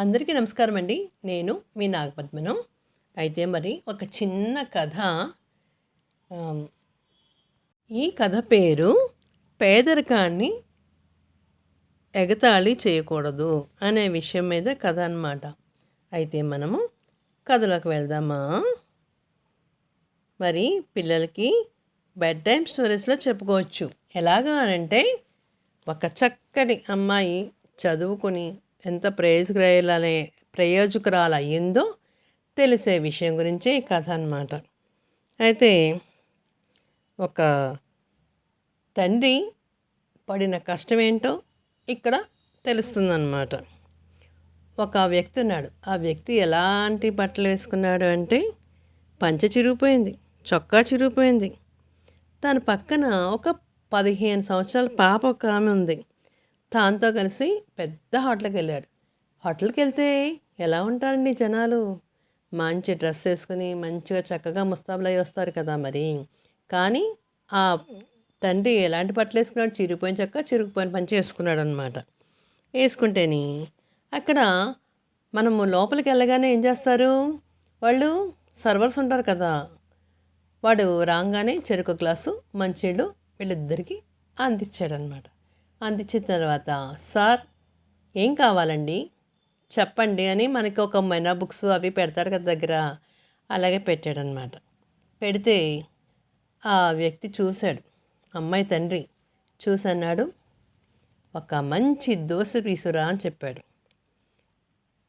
అందరికీ నమస్కారం అండి నేను మీ నాగపద్మనం. అయితే మరి ఒక చిన్న కథ. ఈ కథ పేరు పేదరికాన్ని ఎగతాళి చేయకూడదు అనే విషయం మీద కథ అన్నమాట. అయితే మనము కథలోకి వెళ్దామా? మరి పిల్లలకి బెడ్ టైం స్టోరీస్లో చెప్పుకోవచ్చు. ఎలాగా అంటే ఒక చక్కటి అమ్మాయి చదువుకుని ఎంత ప్రయోజకురాలనే ప్రయోజకురాలు అయ్యిందో తెలిసే విషయం గురించే ఈ కథ అన్నమాట. అయితే ఒక తండ్రి పడిన కష్టం ఏంటో ఇక్కడ తెలుస్తుందన్నమాట. ఒక వ్యక్తి ఉన్నాడు. ఆ వ్యక్తి ఎలాంటి బట్టలు వేసుకున్నాడు అంటే పంచ చిరిగిపోయింది చొక్కా చిరిగిపోయింది. తన పక్కన ఒక పదిహేను సంవత్సరాల పాప ఒక ఆమె ఉంది. తాంతో కలిసి పెద్ద హోటల్కి వెళ్ళాడు హోటల్కి వెళ్తే ఎలా ఉంటారండి జనాలు? మంచి డ్రెస్ వేసుకుని మంచిగా చక్కగా ముస్తాబులై వస్తారు కదా మరి. కానీ ఆ తండ్రి ఎలాంటి బట్టలు వేసుకున్నాడు? చిరిగిపోయిన చక్క చిరిగిపోయిన పంచి వేసుకున్నాడు అనమాట వేసుకుంటేని అక్కడ మనము లోపలికి వెళ్ళగానే ఏం చేస్తారు? వాళ్ళు సర్వర్స్ ఉంటారు కదా. వాడు రాగానే చెరుకు గ్లాసు మంచినీళ్ళు వీళ్ళిద్దరికీ అందించాడనమాట అందించిన తర్వాత సార్ ఏం కావాలండి? చెప్పండి అని మనకి ఒక మెనా బుక్స్ అవి పెడతారు కదా దగ్గర అలాగే పెట్టాడనమాట. పెడితే ఆ వ్యక్తి చూశాడు. అమ్మాయి తండ్రి చూసన్నాడు? ఒక మంచి దోశ తీసురా అని చెప్పాడు.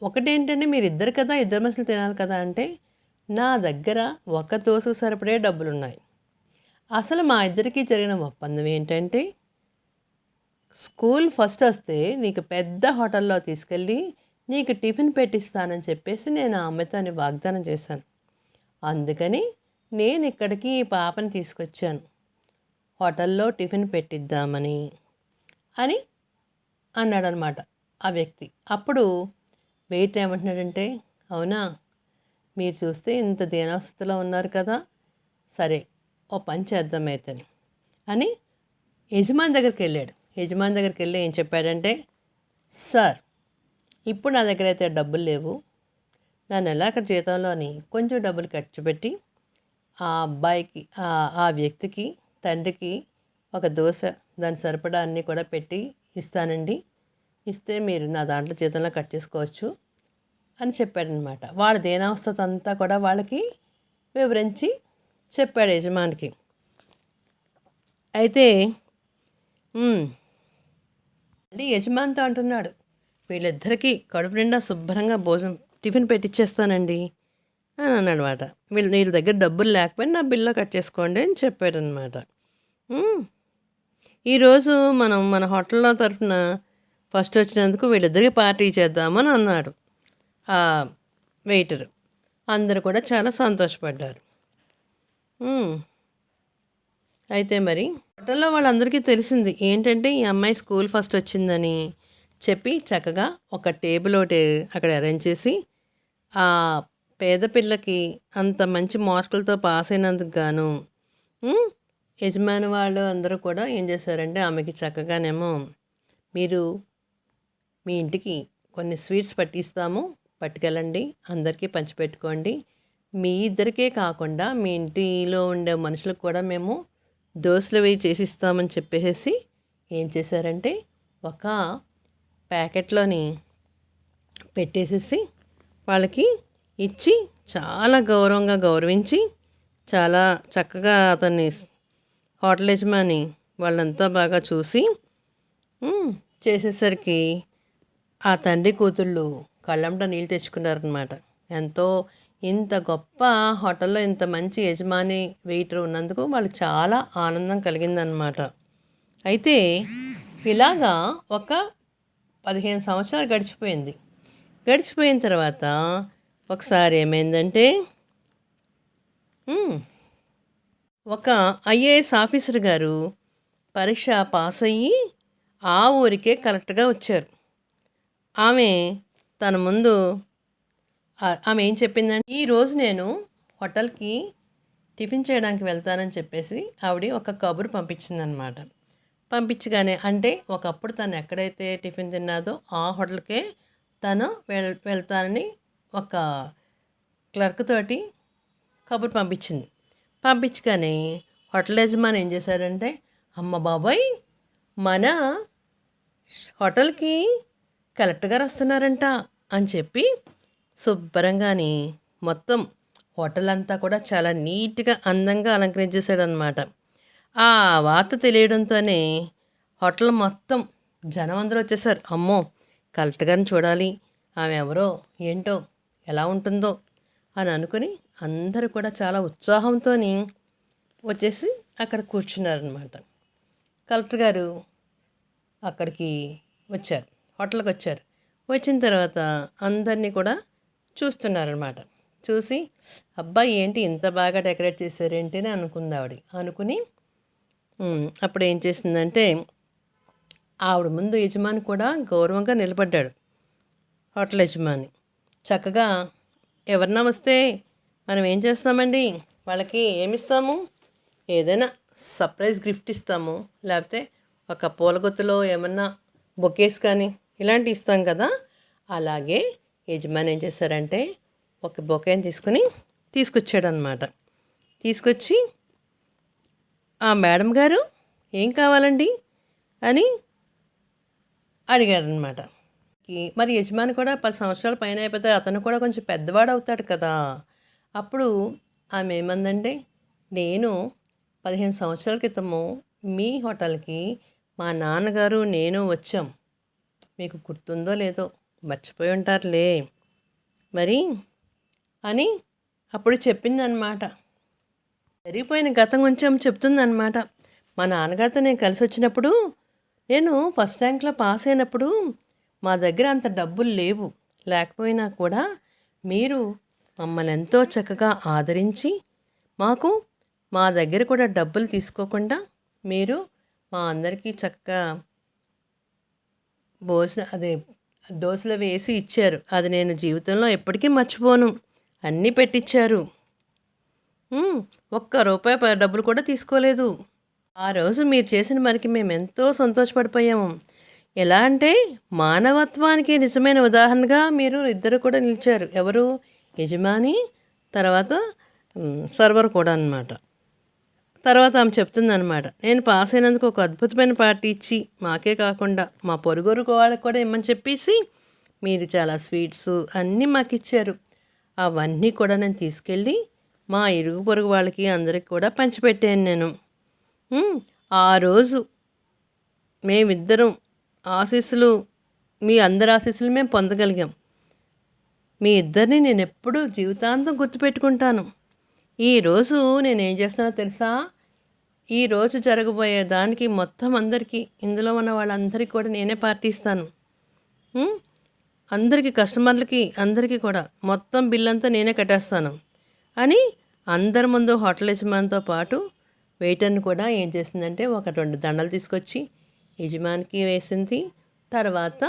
ఒకటేంటంటే మీరు ఇద్దరు కదా ఇద్దరు మనుషులు తినాలి కదా అంటే నా దగ్గర ఒక దోశకు సరిపడే డబ్బులు ఉన్నాయి అసలు మా ఇద్దరికీ జరిగిన ఒప్పందం ఏంటంటే స్కూల్ ఫస్ట్ వస్తే నీకు పెద్ద హోటల్లో తీసుకెళ్ళి నీకు టిఫిన్ పెట్టిస్తానని చెప్పేసి నేను ఆ అమ్మతోని వాగ్దానం చేశాను. అందుకని నేను ఇక్కడికి ఈ పాపని తీసుకొచ్చాను. హోటల్లో టిఫిన్ పెట్టిద్దామని అని అన్నాడనమాట ఆ వ్యక్తి. అప్పుడు వెయిట్ ఏమంటున్నాడంటే అవునా? మీరు చూస్తే ఇంత దీనావస్థలో ఉన్నారు కదా సరే ఓ పని చేద్దాం అయితేని అని యజమాని దగ్గరికి వెళ్ళాడు. యజమాని దగ్గరికి వెళ్ళి ఏం చెప్పాడంటే సార్ ఇప్పుడు నా దగ్గర అయితే డబ్బులు లేవు. నా నెలాఖరు జీతంలోని కొంచెం డబ్బులు ఖర్చు పెట్టి ఆ అబ్బాయికి ఆ- వ్యక్తికి తండ్రికి ఒక దోశ దాని సరిపడా అన్నీ కూడా పెట్టి ఇస్తానండి. ఇస్తే మీరు నా దాంట్లో జీతంలో కట్ చేసుకోవచ్చు అని చెప్పాడనమాట. వాళ్ళ దేనావస్థ అంతా కూడా వాళ్ళకి వివరించి చెప్పాడు యజమానికి. అయితే మళ్ళీ యజమానితో అంటున్నాడు. వీళ్ళిద్దరికీ కడుపు నిండా శుభ్రంగా భోజనం టిఫిన్ పెట్టిచ్చేస్తానండి అని అన్నమాట వీళ్ళ వీళ్ళ దగ్గర డబ్బులు లేకపోయినా నా బిల్లో కట్ చేసుకోండి అని చెప్పాడనమాట ఈరోజు మనం మన హోటల్లో తరఫున ఫస్ట్ వచ్చినందుకు వీళ్ళిద్దరికి పార్టీ చేద్దామని అన్నాడు ఆ వెయిటర్. అందరూ కూడా చాలా సంతోషపడ్డారు. అయితే మరి హోటల్లో వాళ్ళందరికీ తెలిసింది ఏంటంటే ఈ అమ్మాయి స్కూల్ ఫస్ట్ వచ్చిందని చెప్పి చక్కగా ఒక టేబుల్ ఒకటి అక్కడ అరేంజ్ చేసి ఆ పేద పిల్లకి అంత మంచి మార్కులతో పాస్ అయినందుకు గాను యజమాని వాళ్ళు అందరూ కూడా ఏం చేశారంటే ఆమెకి చక్కగానేమో మీరు మీ ఇంటికి కొన్ని స్వీట్స్ పట్టిస్తాము పట్టుకెళ్ళండి అందరికీ పంచిపెట్టుకోండి. మీ ఇద్దరికే కాకుండా మీ ఇంటిలో ఉండే మనుషులకు కూడా మేము దోశలు వేయి చేసిస్తామని చెప్పేసి ఏం చేశారంటే ఒక ప్యాకెట్లోని పెట్టేసేసి వాళ్ళకి ఇచ్చి చాలా గౌరవంగా గౌరవించి చాలా చక్కగా అతన్ని హోటల్ యజమాని వాళ్ళంతా బాగా చూసి చేసేసరికి ఆ తండ్రి కూతుళ్ళు కళ్ళంట నీళ్ళు తెచ్చుకున్నారనమాట ఎంతో ఇంత గొప్ప హోటల్లో ఇంత మంచి యజమాని వెయిటర్ ఉన్నందుకు వాళ్ళకి చాలా ఆనందం కలిగిందనమాట అయితే ఇలాగా ఒక పదిహేను సంవత్సరాలు గడిచిపోయింది. గడిచిపోయిన తర్వాత ఒకసారి ఏమైందంటే ఒక ఐఏఎస్ ఆఫీసర్ గారు పరీక్ష పాస్ అయ్యి ఆ ఊరికే కరెక్ట్గా వచ్చారు. ఆమె తన ముందు ఆమె ఏం చెప్పిందంటే ఈరోజు నేను హోటల్కి టిఫిన్ చేయడానికి వెళ్తానని చెప్పేసి ఆవిడ ఒక కబురు పంపించిందనమాట. పంపించగానే అంటే ఒకప్పుడు తను ఎక్కడైతే టిఫిన్ తిన్నాదో ఆ హోటల్కే తను వెళ్ వెళ్తానని ఒక క్లర్క్ తోటి కబురు పంపించింది. పంపించగానే హోటల్ యజమాని ఏం చేశాడంటే అమ్మ బాబాయ్ మన హోటల్కి కలెక్టర్ గారు వస్తున్నారంట అని చెప్పి శుభ్రంగాని మొత్తం హోటల్ అంతా కూడా చాలా నీట్గా అందంగా అలంకరించేశాడనమాట ఆ వార్త తెలియడంతోనే హోటల్ మొత్తం జనం అందరూ వచ్చేసారు. అమ్మో కలెక్టర్ గారిని చూడాలి. ఆమె ఎవరో ఏంటో ఎలా ఉంటుందో అని అనుకుని అందరూ కూడా చాలా ఉత్సాహంతో వచ్చేసి అక్కడ కూర్చున్నారనమాట కలెక్టర్ గారు అక్కడికి వచ్చారు హోటల్కి వచ్చారు. వచ్చిన తర్వాత అందరినీ కూడా చూస్తున్నారనమాట చూసి అబ్బాయి ఏంటి ఇంత బాగా డెకరేట్ చేశారేంటి అని అనుకుంది ఆవిడ. అనుకుని అప్పుడు ఏం చేసిందంటే ఆవిడ ముందు యజమాని కూడా గౌరవంగా నిలబడ్డాడు. హోటల్ యజమాని. చక్కగా ఎవరన్నా వస్తే మనం ఏం చేస్తామండి? వాళ్ళకి ఏమిస్తాము? ఏదైనా సర్ప్రైజ్ గిఫ్ట్ ఇస్తాము? లేకపోతే ఒక పూలగొత్తులో ఏమన్నా బొకేస్ కానీ ఇలాంటివి ఇస్తాం కదా? అలాగే యజమాని ఏం చేశారంటే ఒక బొకేని తీసుకుని తీసుకొచ్చాడు అనమాట తీసుకొచ్చి ఆ మేడం గారు ఏం కావాలండి? అని అడిగారనమాట. మరి యజమాని కూడా పది సంవత్సరాల పైన అయిపోతే అతను కూడా కొంచెం పెద్దవాడు అవుతాడు కదా. అప్పుడు ఆమె ఏమందంటే నేను పదిహేను సంవత్సరాల క్రితము మీ హోటల్కి మా నాన్నగారు నేను వచ్చాం. మీకు గుర్తుందో లేదో మర్చిపోయి ఉంటారులే. మరి? అని అప్పుడు చెప్పిందనమాట. జరిగిపోయిన గతం కొంచెం చెప్తుందనమాట. మా నాన్నగారితో నేను కలిసి వచ్చినప్పుడు నేను ఫస్ట్ ర్యాంక్లో పాస్ అయినప్పుడు మా దగ్గర అంత డబ్బులు లేవు. లేకపోయినా కూడా మీరు మమ్మల్ని ఎంతో చక్కగా ఆదరించి మాకు మా దగ్గర కూడా డబ్బులు తీసుకోకుండా మీరు మా అందరికీ చక్కగా భోజనం అదే దోశలు వేసి ఇచ్చారు. అది నేను జీవితంలో ఎప్పటికీ మర్చిపోను. అన్నీ పెట్టించారు ఒక్క రూపాయి ప- డబ్బులు కూడా తీసుకోలేదు. ఆ రోజు మీరు చేసిన మనకి మేము ఎంతో సంతోషపడిపోయాము. ఎలా అంటే మానవత్వానికి నిజమైన ఉదాహరణగా మీరు ఇద్దరు కూడా నిలిచారు. ఎవరు? యజమాని తర్వాత సర్వర్ కూడా అన్నమాట. తర్వాత ఆమె చెప్తుందనమాట నేను పాస్ అయినందుకు ఒక అద్భుతమైన పార్టీ ఇచ్చి మాకే కాకుండా మా పొరుగురు వాళ్ళకి కూడా ఇమ్మని చెప్పేసి మీరు చాలా స్వీట్స్ అన్నీ మాకు ఇచ్చారు అవన్నీ కూడా నేను తీసుకెళ్ళి మా ఇరుగు పొరుగు వాళ్ళకి అందరికి కూడా పంచిపెట్టాను నేను. ఆ రోజు మేమిద్దరం ఆశీస్సులు మీ అందరి ఆశీస్సులు మేము పొందగలిగాం. మీ ఇద్దరిని నేను ఎప్పుడూ జీవితాంతం గుర్తుపెట్టుకుంటాను. ఈరోజు నేను ఏం చేస్తానో తెలుసా ఈరోజు జరగబోయే దానికి మొత్తం అందరికీ ఇందులో ఉన్న వాళ్ళందరికీ కూడా నేనే పార్టీ ఇస్తాను అందరికీ కస్టమర్లకి అందరికీ కూడా మొత్తం బిల్ అంతా నేనే కట్టేస్తాను. అని అందరి ముందు హోటల్ యజమానితో పాటు వెయిటర్ని కూడా ఏం చేసిందంటే ఒక రెండు దండలు తీసుకొచ్చి యజమానికి వేసింది. తర్వాత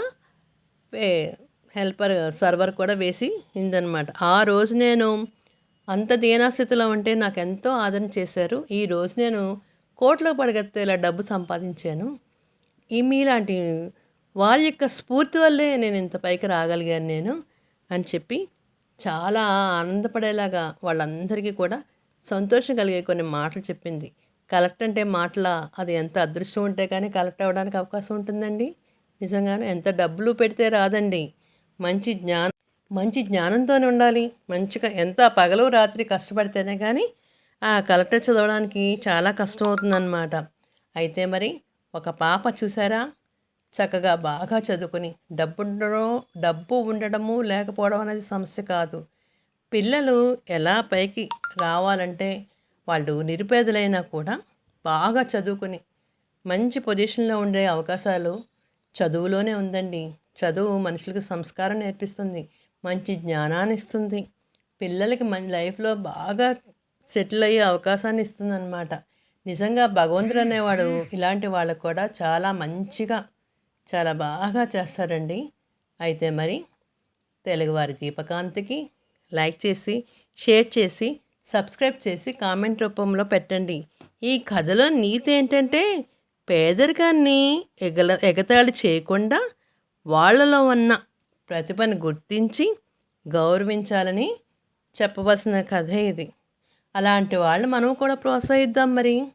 హెల్పర్ సర్వర్ కూడా వేసి ఇందనమాట ఆ రోజు నేను అంత దీనాస్థితిలో ఉంటే నాకు ఎంతో ఆదరణ చేశారు. ఈ రోజు నేను కోట్లో పడగెత్తేలా డబ్బు సంపాదించాను. ఈ మీలాంటి వారి యొక్క స్ఫూర్తి వల్లే నేను ఇంత పైకి రాగలిగాను నేను అని చెప్పి చాలా ఆనందపడేలాగా వాళ్ళందరికీ కూడా సంతోషం కలిగే కొన్ని మాటలు చెప్పింది. కలెక్ట్ అంటే మాటల అది ఎంత అదృష్టం ఉంటే కానీ కలెక్ట్ అవ్వడానికి అవకాశం ఉంటుందండి. నిజంగానే ఎంత డబ్బులు పెడితే రాదండి. మంచి జ్ఞానం మంచి జ్ఞానంతోనే ఉండాలి. మంచిగా ఎంత పగలు రాత్రి కష్టపడితేనే కానీ ఆ కలెక్టర్ చదవడానికి చాలా కష్టం అవుతుందన్నమాట అయితే మరి ఒక పాప చూసారా? చక్కగా బాగా చదువుకుని డబ్బు ఉండడం డబ్బు ఉండడము లేకపోవడం అనేది సమస్య కాదు. పిల్లలు ఎలా పైకి రావాలంటే వాళ్ళు నిరుపేదలైనా కూడా బాగా చదువుకుని మంచి పొజిషన్లో ఉండే అవకాశాలు చదువులోనే ఉందండి. చదువు మనుషులకు సంస్కారం నేర్పిస్తుంది. మంచి జ్ఞానాన్ని ఇస్తుంది పిల్లలకి మన లైఫ్లో బాగా సెటిల్ అయ్యే అవకాశాన్ని ఇస్తుంది అనమాట నిజంగా భగవంతుడు అనేవాడు ఇలాంటి వాళ్ళకు కూడా చాలా మంచిగా చాలా బాగా చేస్తారండి. అయితే మరి తెలుగువారి దీపకాంతికి లైక్ చేసి షేర్ చేసి సబ్స్క్రైబ్ చేసి కామెంట్ రూపంలో పెట్టండి. ఈ కథలో నీతి ఏంటంటే పేదరికాన్ని ఎగల ఎగతాళి చేయకుండా వాళ్ళలో ఉన్న ప్రతిభను గుర్తించి గౌరవించాలని చెప్పవలసిన కథ ఇది. అలాంటి వాళ్ళు మనం కూడా ప్రోత్సహిద్దాం మరి.